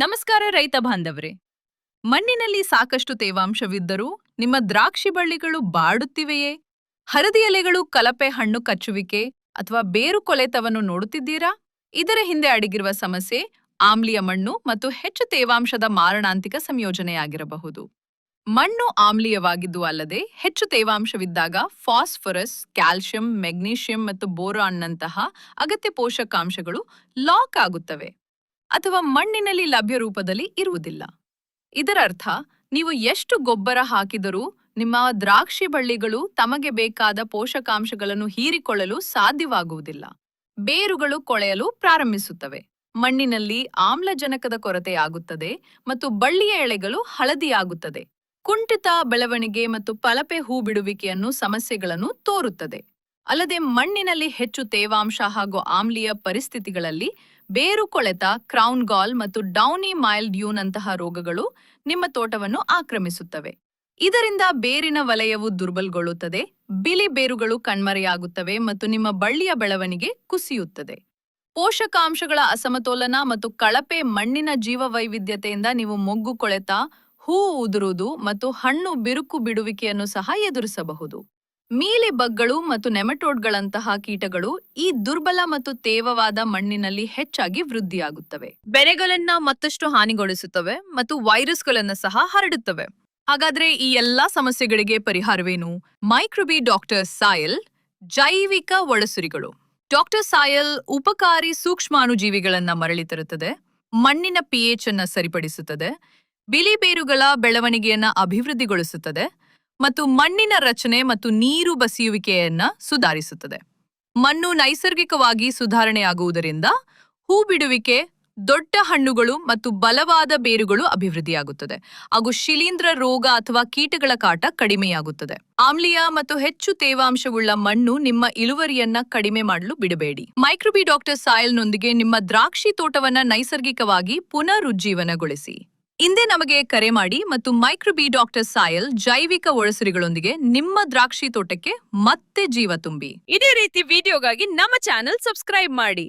ನಮಸ್ಕಾರ ರೈತ ಬಾಂಧವರೇ. ಮಣ್ಣಿನಲ್ಲಿ ಸಾಕಷ್ಟು ತೇವಾಂಶವಿದ್ದರೂ ನಿಮ್ಮ ದ್ರಾಕ್ಷಿ ಬಳ್ಳಿಗಳು ಬಾಡುತ್ತಿವೆಯೇ? ಹರದಿ ಎಲೆಗಳು ಕಲಪೆ ಹಣ್ಣು ಕಚ್ಚುವಿಕೆ ಅಥವಾ ಬೇರು ಕೊಲೆತವನ್ನು ನೋಡುತ್ತಿದ್ದೀರಾ? ಇದರ ಹಿಂದೆ ಅಡಗಿರುವ ಸಮಸ್ಯೆ ಆಮ್ಲಿಯ ಮಣ್ಣು ಮತ್ತು ಹೆಚ್ಚು ತೇವಾಂಶದ ಮಾರಣಾಂತಿಕ ಸಂಯೋಜನೆಯಾಗಿರಬಹುದು. ಮಣ್ಣು ಆಮ್ಲೀಯವಾಗಿದ್ದು ಅಲ್ಲದೆ ಹೆಚ್ಚು ತೇವಾಂಶವಿದ್ದಾಗ ಫಾಸ್ಫರಸ್ ಕ್ಯಾಲ್ಸಿಯಂ ಮೆಗ್ನೀಷಿಯಂ ಮತ್ತು ಬೋರಾನ್ನಂತಹ ಅಗತ್ಯ ಪೋಷಕಾಂಶಗಳು ಲಾಕ್ ಆಗುತ್ತವೆ. ಅಥವಾ ಮಣ್ಣಿನಲ್ಲಿ ಲಭ್ಯ ರೂಪದಲ್ಲಿ ಇರುವುದಿಲ್ಲ. ಇದರರ್ಥ ನೀವು ಎಷ್ಟು ಗೊಬ್ಬರ ಹಾಕಿದರೂ ನಿಮ್ಮ ದ್ರಾಕ್ಷಿ ಬಳ್ಳಿಗಳು ತಮಗೆ ಬೇಕಾದ ಪೋಷಕಾಂಶಗಳನ್ನು ಹೀರಿಕೊಳ್ಳಲು ಸಾಧ್ಯವಾಗುವುದಿಲ್ಲ. ಬೇರುಗಳು ಕೊಳೆಯಲು ಪ್ರಾರಂಭಿಸುತ್ತವೆ. ಮಣ್ಣಿನಲ್ಲಿ ಆಮ್ಲಜನಕದ ಕೊರತೆಯಾಗುತ್ತದೆ ಮತ್ತು ಬಳ್ಳಿಯ ಎಳೆಗಳು ಹಳದಿಯಾಗುತ್ತದೆ. ಕುಂಠಿತ ಬೆಳವಣಿಗೆ ಮತ್ತು ಪಲಪೆ ಹೂ ಬಿಡುವಿಕೆಯನ್ನು ಸಮಸ್ಯೆಗಳನ್ನು ತೋರುತ್ತದೆ. ಅಲ್ಲದೆ ಮಣ್ಣಿನಲ್ಲಿ ಹೆಚ್ಚು ತೇವಾಂಶ ಹಾಗೂ ಆಮ್ಲೀಯ ಪರಿಸ್ಥಿತಿಗಳಲ್ಲಿ ಬೇರು ಕೊಳೆತ, ಕ್ರೌನ್ ಗಾಲ್ ಮತ್ತು ಡೌನಿ ಮೈಲ್ ಡ್ಯೂನಂತಹ ರೋಗಗಳು ನಿಮ್ಮ ತೋಟವನ್ನು ಆಕ್ರಮಿಸುತ್ತವೆ. ಇದರಿಂದ ಬೇರಿನ ವಲಯವು ದುರ್ಬಲಗೊಳ್ಳುತ್ತದೆ, ಬಿಳಿ ಬೇರುಗಳು ಕಣ್ಮರೆಯಾಗುತ್ತವೆ ಮತ್ತು ನಿಮ್ಮ ಬಳ್ಳಿಯ ಬೆಳವಣಿಗೆ ಕುಸಿಯುತ್ತದೆ. ಪೋಷಕಾಂಶಗಳ ಅಸಮತೋಲನ ಮತ್ತು ಕಳಪೆ ಮಣ್ಣಿನ ಜೀವವೈವಿಧ್ಯತೆಯಿಂದ ನೀವು ಮೊಗ್ಗು, ಕೊಳೆತ, ಹೂ ಉದುರುವುದು ಮತ್ತು ಹಣ್ಣು ಬಿರುಕು ಬಿಡುವಿಕೆಯನ್ನು ಸಹ ಎದುರಿಸಬಹುದು. ಮೀಲಿ ಬಗ್ಗಳು ಮತ್ತು ನೆಮಟೋಡ್ಗಳಂತಹ ಕೀಟಗಳು ಈ ದುರ್ಬಲ ಮತ್ತು ತೇವವಾದ ಮಣ್ಣಿನಲ್ಲಿ ಹೆಚ್ಚಾಗಿ ವೃದ್ಧಿಯಾಗುತ್ತವೆ. ಬೆರೆಗಳನ್ನ ಮತ್ತಷ್ಟು ಹಾನಿಗೊಳಿಸುತ್ತವೆ ಮತ್ತು ವೈರಸ್ಗಳನ್ನ ಸಹ ಹರಡುತ್ತವೆ. ಹಾಗಾದ್ರೆ ಈ ಎಲ್ಲಾ ಸಮಸ್ಯೆಗಳಿಗೆ ಪರಿಹಾರವೇನು? ಮೈಕ್ರೋಬಿ ಡಾಕ್ಟರ್ ಸಾಯಲ್, ಜೈವಿಕ ಒಳಸುರಿಗಳು. ಡಾಕ್ಟರ್ ಸಾಯಲ್, ಉಪಕಾರಿ ಸೂಕ್ಷ್ಮಾಣುಜೀವಿಗಳನ್ನ ಮರಳಿ ತರುತ್ತದೆ. ಮಣ್ಣಿನ ಪಿಎಚ್ ಅನ್ನ ಸರಿಪಡಿಸುತ್ತದೆ. ಬಿಳಿ ಬೇರುಗಳ ಬೆಳವಣಿಗೆಯನ್ನ ಅಭಿವೃದ್ಧಿಗೊಳಿಸುತ್ತದೆ. ಮತ್ತು ಮಣ್ಣಿನ ರಚನೆ ಮತ್ತು ನೀರು ಬಸಿಯುವಿಕೆಯನ್ನ ಸುಧಾರಿಸುತ್ತದೆ. ಮಣ್ಣು ನೈಸರ್ಗಿಕವಾಗಿ ಸುಧಾರಣೆಯಾಗುವುದರಿಂದ ಹೂ ಬಿಡುವಿಕೆ, ದೊಡ್ಡ ಹಣ್ಣುಗಳು ಮತ್ತು ಬಲವಾದ ಬೇರುಗಳು ಅಭಿವೃದ್ಧಿಯಾಗುತ್ತದೆ. ಹಾಗೂ ಶಿಲೀಂಧ್ರ ರೋಗ ಅಥವಾ ಕೀಟಗಳ ಕಾಟ ಕಡಿಮೆಯಾಗುತ್ತದೆ. ಆಮ್ಲೀಯ ಮತ್ತು ಹೆಚ್ಚು ತೇವಾಂಶವುಳ್ಳ ಮಣ್ಣು ನಿಮ್ಮ ಇಳುವರಿಯನ್ನ ಕಡಿಮೆ ಮಾಡಲು ಬಿಡಬೇಡಿ. ಮೈಕ್ರೋಬಿ ಡಾಕ್ಟರ್ ಸಾಯಲ್ನೊಂದಿಗೆ ನಿಮ್ಮ ದ್ರಾಕ್ಷಿ ತೋಟವನ್ನ ನೈಸರ್ಗಿಕವಾಗಿ ಪುನರುಜ್ಜೀವನಗೊಳಿಸಿ. ಹಿಂದೆ ನಮಗೆ ಕರೆ ಮಾಡಿ ಮತ್ತು ಮೈಕ್ರೋಬಿ ಡಾಕ್ಟರ್ ಸಾಯಲ್ ಜೈವಿಕ ಒಳಸರಿಗಳೊಂದಿಗೆ ನಿಮ್ಮ ದ್ರಾಕ್ಷಿ ತೋಟಕ್ಕೆ ಮತ್ತೆ ಜೀವ ತುಂಬಿ. ಇದೇ ರೀತಿ ವಿಡಿಯೋಗಾಗಿ ನಮ್ಮ ಚಾನೆಲ್ ಸಬ್ಸ್ಕ್ರೈಬ್ ಮಾಡಿ.